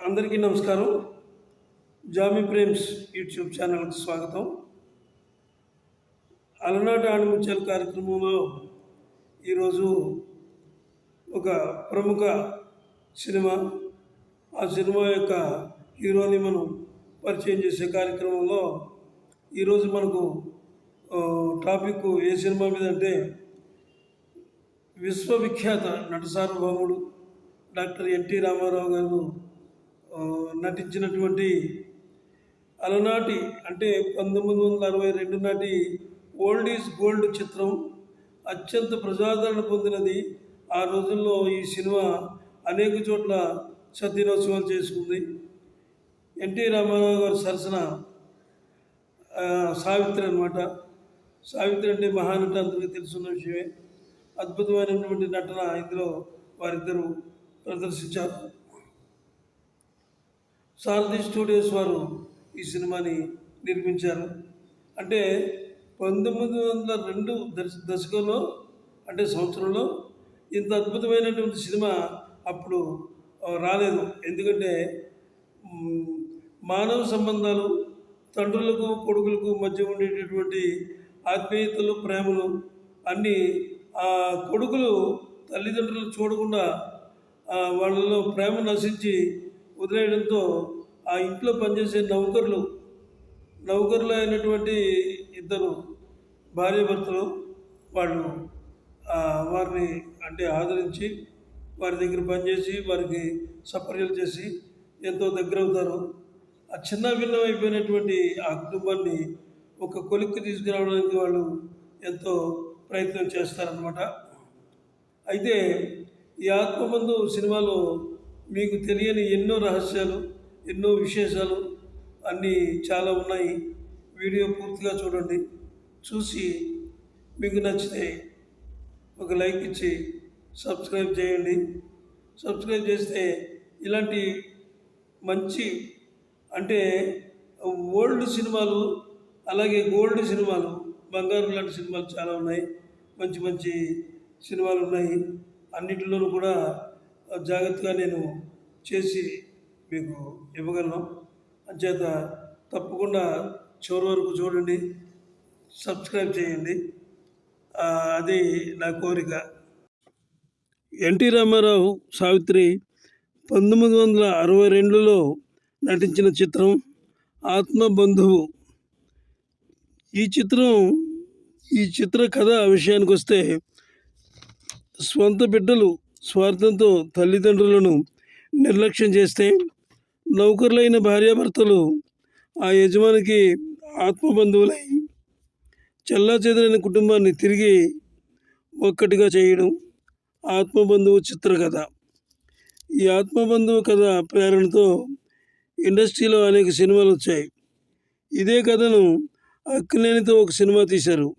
అందరికీ నమస్కారం. Jamie Prem's YouTube ఛానల్కి స్వాగతం. అలనాట ఆణిముత్యాల కార్యక్రమంలో ఈరోజు ఒక ప్రముఖ సినిమా ఆ సినిమా యొక్క హీరోని మనం పరిచయం చేసే కార్యక్రమంలో ఈరోజు మనకు టాపిక్ ఏ సినిమా మీద అంటే విశ్వవిఖ్యాత నట సార్వభౌముడు డాక్టర్ ఎన్టీ రామారావు గారు నటించినటువంటి అలనాటి అంటే పంతొమ్మిది వందల అరవై రెండు నాటి ఓల్డ్ ఈజ్ గోల్డ్ చిత్రం అత్యంత ప్రజాదరణ పొందినది. ఆ రోజుల్లో ఈ సినిమా అనేక చోట్ల సద్దినోత్సవాలు చేసుకుంది. ఎన్టీ రామారావు గారి సరసన సావిత్రి అనమాట సావిత్రి అంటే మహానట అందరికీ తెలుసున్న విషయమే. అద్భుతమైనటువంటి నటన ఇందులో వారిద్దరూ ప్రదర్శించారు. సారథి స్టూడియోస్ వారు ఈ సినిమాని నిర్మించారు. అంటే పంతొమ్మిది వందల రెండు దశ దశకంలో అంటే సంవత్సరంలో ఇంత అద్భుతమైనటువంటి సినిమా అప్పుడు రాలేదు. ఎందుకంటే మానవ సంబంధాలు తండ్రులకు కొడుకులకు మధ్య ఉండేటటువంటి ఆత్మీయతలు ప్రేమలు అన్నీ ఆ కొడుకులు తల్లిదండ్రులు చూడకుండా వాళ్ళలో ప్రేమ నశించి వదిలేయడంతో ఆ ఇంట్లో పనిచేసే నౌకర్లు నౌకర్లు అయినటువంటి ఇద్దరు భార్యాభర్తలు వాళ్ళు వారిని అంటే ఆదరించి వారి దగ్గర పనిచేసి వారికి సపర్యలు చేసి ఎంతో దగ్గర అవుతారు ఆ చిన్న భిన్నం అయిపోయినటువంటి ఆ కుటుంబాన్ని ఒక కొలిక్కి తీసుకురావడానికి వాళ్ళు ఎంతో ప్రయత్నం చేస్తారనమాట అయితే ఈ ఆత్మబంధు సినిమాలో మీకు తెలియని ఎన్నో రహస్యాలు ఎన్నో విశేషాలు అన్నీ చాలా ఉన్నాయి. వీడియో పూర్తిగా చూడండి. చూసి మీకు నచ్చితే ఒక లైక్ ఇచ్చి సబ్స్క్రైబ్ చేయండి. సబ్స్క్రైబ్ చేస్తే ఇలాంటి మంచి అంటే ఓల్డ్ సినిమాలు అలాగే గోల్డ్ సినిమాలు బంగారు లాంటి సినిమాలు చాలా ఉన్నాయి. మంచి మంచి సినిమాలు ఉన్నాయి. అన్నిటిలోనూ కూడా జాగ్రత్తగా నేను చేసి మీకు ఇవ్వగలను. అంచేత తప్పకుండా చివరి వరకు చూడండి సబ్స్క్రైబ్ చేయండి. అది నా కోరిక. ఎన్టీ రామారావు సావిత్రి పంతొమ్మిది వందల అరవై రెండులో నటించిన చిత్రం ఆత్మబంధువు. ఈ చిత్రం ఈ చిత్ర కథ విషయానికి వస్తే స్వంత బిడ్డలు స్వార్థంతో తల్లిదండ్రులను నిర్లక్ష్యం చేస్తే నౌకర్లైన భార్యాభర్తలు ఆ యజమానికి ఆత్మబంధువులై చల్లా చెదరైన కుటుంబాన్ని తిరిగి ఒక్కటిగా చేయడం ఆత్మబంధువు చిత్రకథ. ఈ ఆత్మబంధువు కథ ప్రేరణతో ఇండస్ట్రీలో అనేక సినిమాలు వచ్చాయి. ఇదే కథను అక్కినేనితో ఒక సినిమా తీశారు.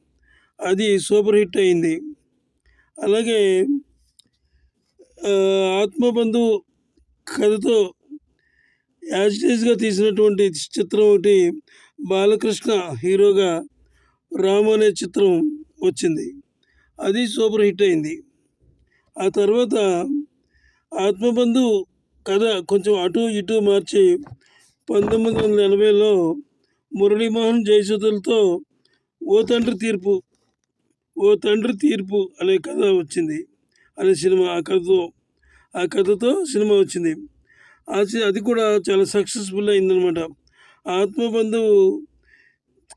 అది సూపర్ హిట్ అయింది. అలాగే ఆత్మబంధు కథతో యాజిటేజ్గా తీసినటువంటి చిత్రం ఒకటి బాలకృష్ణ హీరోగా రాము అనే చిత్రం వచ్చింది. అది సూపర్ హిట్ అయింది. ఆ తర్వాత ఆత్మబంధు కథ కొంచెం అటు ఇటు మార్చి పంతొమ్మిది వందల ఎనభైలో మురళీమోహన్ జయసుధలతో ఓ తండ్రి తీర్పు ఓ తండ్రి తీర్పు అనే కథ వచ్చింది. అనే సినిమా ఆ కథతో ఆ కథతో సినిమా వచ్చింది. ఆ సి- అది కూడా చాలా సక్సెస్ఫుల్ అయిందనమాట ఆత్మబంధువు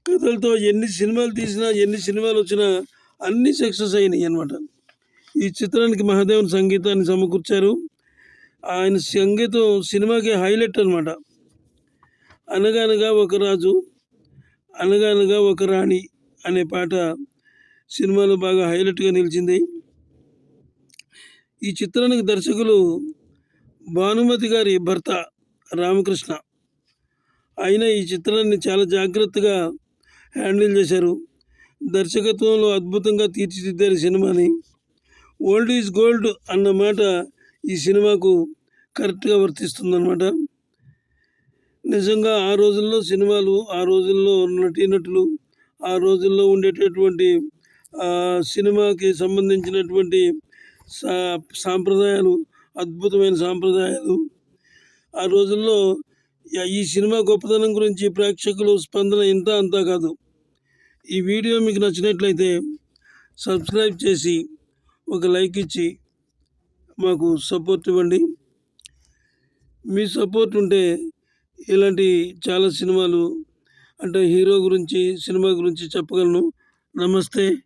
కథలతో ఎన్ని సినిమాలు తీసినా ఎన్ని సినిమాలు వచ్చినా అన్ని సక్సెస్ అయినాయి అనమాట ఈ చిత్రానికి మహాదేవన్ సంగీతాన్ని సమకూర్చారు. ఆయన సంగీతం సినిమాకి హైలైట్ అనమాట అనగనగా ఒక రాజు అనగనగా ఒక రాణి అనే పాట సినిమాలో బాగా హైలైట్గా నిలిచింది. ఈ చిత్రానికి దర్శకులు భానుమతి గారి భర్త రామకృష్ణ. ఆయన ఈ చిత్రాన్ని చాలా జాగ్రత్తగా హ్యాండిల్ చేశారు. దర్శకత్వంలో అద్భుతంగా తీర్చిదిద్దారు సినిమాని. ఓల్డ్ ఈజ్ గోల్డ్ అన్న మాట ఈ సినిమాకు కరెక్ట్గా వర్తిస్తుందన్నమాట. నిజంగా ఆ రోజుల్లో సినిమాలు ఆ రోజుల్లో నటీనటులు ఆ రోజుల్లో ఉండేటటువంటి సినిమాకి సంబంధించినటువంటి సా సాంప్రదాయాలు అద్భుతమైన సాంప్రదాయాలు. ఆ రోజుల్లో ఈ సినిమా గొప్పతనం గురించి ప్రేక్షకులు స్పందన ఇంత అంతా కాదు. ఈ వీడియో మీకు నచ్చినట్లయితే సబ్స్క్రైబ్ చేసి ఒక లైక్ ఇచ్చి మాకు సపోర్ట్ ఇవ్వండి. మీ సపోర్ట్ ఉంటే ఇలాంటి చాలా సినిమాలు అంటే హీరో గురించి సినిమా గురించి చెప్పగలను. నమస్తే.